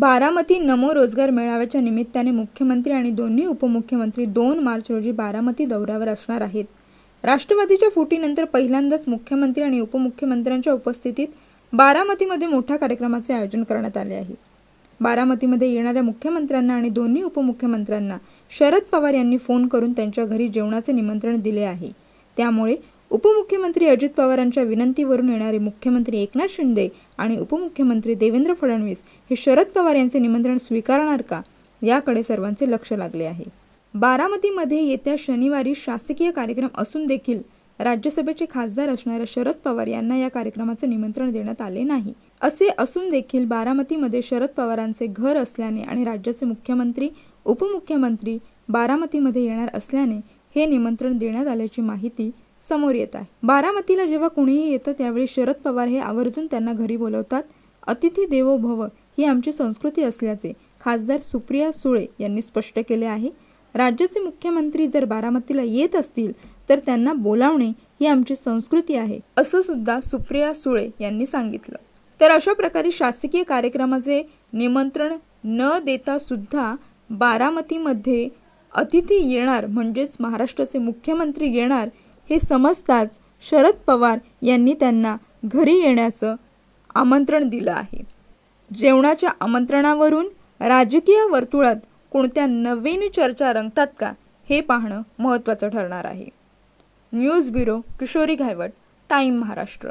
बारामती नमो रोजगार मेळाव्याच्या निमित्ताने मुख्यमंत्री आणि दोन्ही उपमुख्यमंत्री दोन मार्च रोजी बारामती दौऱ्यावर असणार आहेत. राष्ट्रवादीच्या फुटीनंतर पहिल्यांदाच मुख्यमंत्री आणि उपमुख्यमंत्र्यांच्या उपस्थितीत बारामतीमध्ये मोठ्या कार्यक्रमाचे आयोजन करण्यात आले आहे. बारामतीमध्ये येणाऱ्या मुख्यमंत्र्यांना आणि दोन्ही उपमुख्यमंत्र्यांना शरद पवार यांनी फोन करून त्यांच्या घरी जेवणाचे निमंत्रण दिले आहे. त्यामुळे उपमुख्यमंत्री अजित पवारांच्या विनंतीवरून येणारे मुख्यमंत्री एकनाथ शिंदे आणि उपमुख्यमंत्री देवेंद्र फडणवीस हे शरद पवार यांचे निमंत्रण स्वीकारणार का? याकडे सर्वांचे लक्ष लागले आहे. बारामतीमध्ये येत्या शनिवारी शासकीय कार्यक्रम असून देखील राज्यसभेचे खासदार असणाऱ्या शरद पवार यांना या कार्यक्रमाचे निमंत्रण देण्यात आले नाही. असे असून देखील बारामतीमध्ये शरद पवारांचे घर असल्याने आणि राज्याचे मुख्यमंत्री उपमुख्यमंत्री बारामतीमध्ये येणार असल्याने हे निमंत्रण देण्यात आल्याची माहिती समोर येत आहे. बारामतीला जेव्हा कुणीही येतं त्यावेळी शरद पवार हे आवर्जून त्यांना घरी बोलवतात. अतिथी देवो भव ही आमची संस्कृती असल्याचे खासदार सुप्रिया सुळे यांनी स्पष्ट केले आहे. राज्याचे मुख्यमंत्री जर बारामतीला येत असतील तर त्यांना बोलावणे ही आमची संस्कृती आहे असं सुद्धा सुप्रिया सुळे यांनी सांगितलं. तर अशा प्रकारे शासकीय कार्यक्रमाचे निमंत्रण न देता सुद्धा बारामतीमध्ये अतिथी येणार म्हणजेच महाराष्ट्राचे मुख्यमंत्री येणार हे समजताच शरद पवार यांनी त्यांना घरी येण्याचं आमंत्रण दिलं आहे. जेवणाच्या आमंत्रणावरून राजकीय वर्तुळात कोणत्या नवीन चर्चा रंगतात का हे पाहणं महत्त्वाचं ठरणार आहे. News bureau Kishori Ghaywat time Maharashtra.